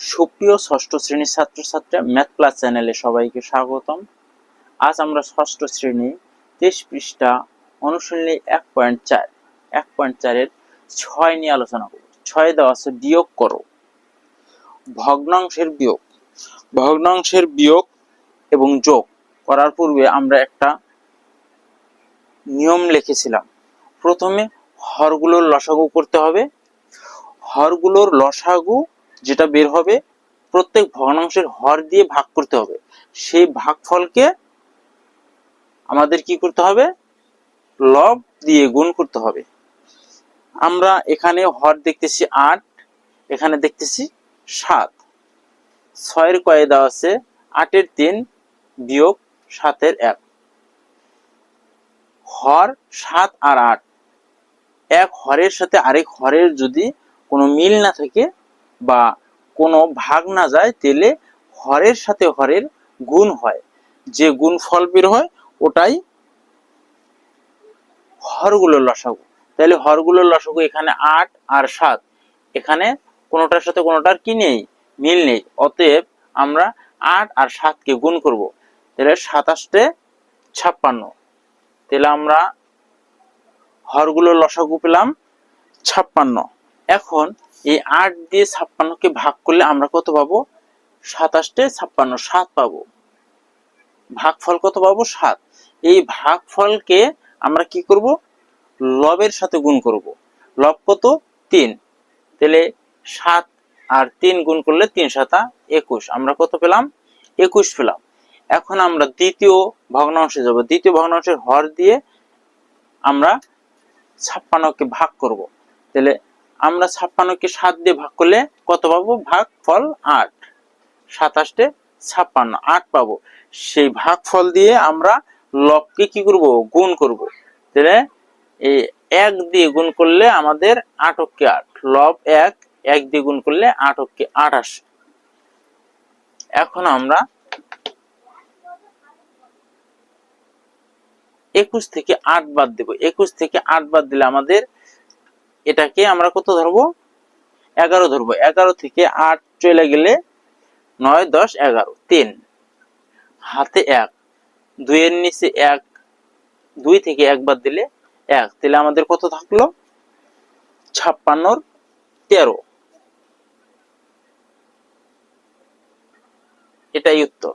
সুপ্রিয় ষষ্ঠ শ্রেণির ছাত্রছাত্রী ম্যাথ ক্লাস চ্যানেলে সবাইকে স্বাগতম। আজ আমরা ষষ্ঠ শ্রেণি, তেইশ পৃষ্ঠা, অনুশীলনী এক পয়েন্ট চার। এক পয়েন্ট চারের ছয় নিয়ে আলোচনা করব। ছয় দেওয়া আছে বিয়োগ করো। ভগ্নাংশের বিয়োগ। ভগ্নাংশের বিয়োগ এবং যোগ করার পূর্বে আমরা একটা নিয়ম লিখেছিলাম। প্রথমে হরগুলোর লসাগু করতে হবে। হরগুলোর লসাগু যেটা বের হবে, প্রত্যেক ভগ্নাংশের হর দিয়ে ভাগ করতে হবে। সেই ভাগফলকে আমাদের কি করতে হবে? লব দিয়ে গুণ করতে হবে। আমরা এখানে হর দেখতেছি আট, এখানে দেখতেছি সাত। ছয়ের কয়ে দেওয়া আছে, আটের তিন বিয়োগ সাতের এক। হর সাত আর আট, এক হরের সাথে আরেক হরের যদি কোনো মিল না থাকে বা কোনো ভাগ না যায়, তাহলে হরের সাথে হরের গুণ হয়। যে গুণ ফল বের হয়, ওটাই হরগুলোর লসাগু। তাহলে হরগুলোর লসাগু এখানে আট আর সাত। এখানে কোনোটার সাথে কোনোটার কি নেই? মিল নেই। অতএব আমরা আট আর সাতকে গুণ করব। তাহলে সাতাশটে ছাপ্পান্ন। তাহলে আমরা হরগুলোর লসাগু পেলাম ছাপ্পান্ন। এখন এই আট দিয়ে ছাপ্পান্নকে ভাগ করলে আমরা কত পাবো? সাতাশটে ছাপ্পান্ন, সাত পাবো। ভাগফল কত পাবো? সাত। এই ভাগফলকে আমরা কি করব? লবের সাথে গুণ করব। লব কত? তিন। তাহলে সাত আর তিন গুণ করলে তিন সাতা একুশ। আমরা কত পেলাম? একুশ পেলাম। এখন আমরা দ্বিতীয় ভগ্নাংশে যাব। দ্বিতীয় ভগ্নাংশের হর দিয়ে আমরা ছাপ্পান্নকে ভাগ করব। তাহলে আমরা ছাপ্পান্নকে সাত দিয়ে ভাগ করলে কত পাবো? ভাগ ফল আট। সাতাশটে ছাপ্পান্ন, আট পাবো। সেই ভাগ ফল দিয়ে আমরা লবকে কি করব? গুণ করব। তাহলে এই এক দিয়ে গুণ করলে আমাদের আটককে আট। লব এক এক দিয়ে গুণ করলে আটককে আট আসে এখন আমরা একুশ থেকে আট বাদ দেব। একুশ থেকে আট বাদ দিলে আমাদের এটাকে আমরা কত ধরবো? এগারো ধরবো। এগারো থেকে আট চলে গেলে নয়, দশ, এগারো। তিন। হাতে এক। দুইয়ের নিচে এক। দুই থেকে একবার দিলে এক। তাহলে আমাদের কত থাকল? ছাপ্পান্নর তেরো। এটাই উত্তর।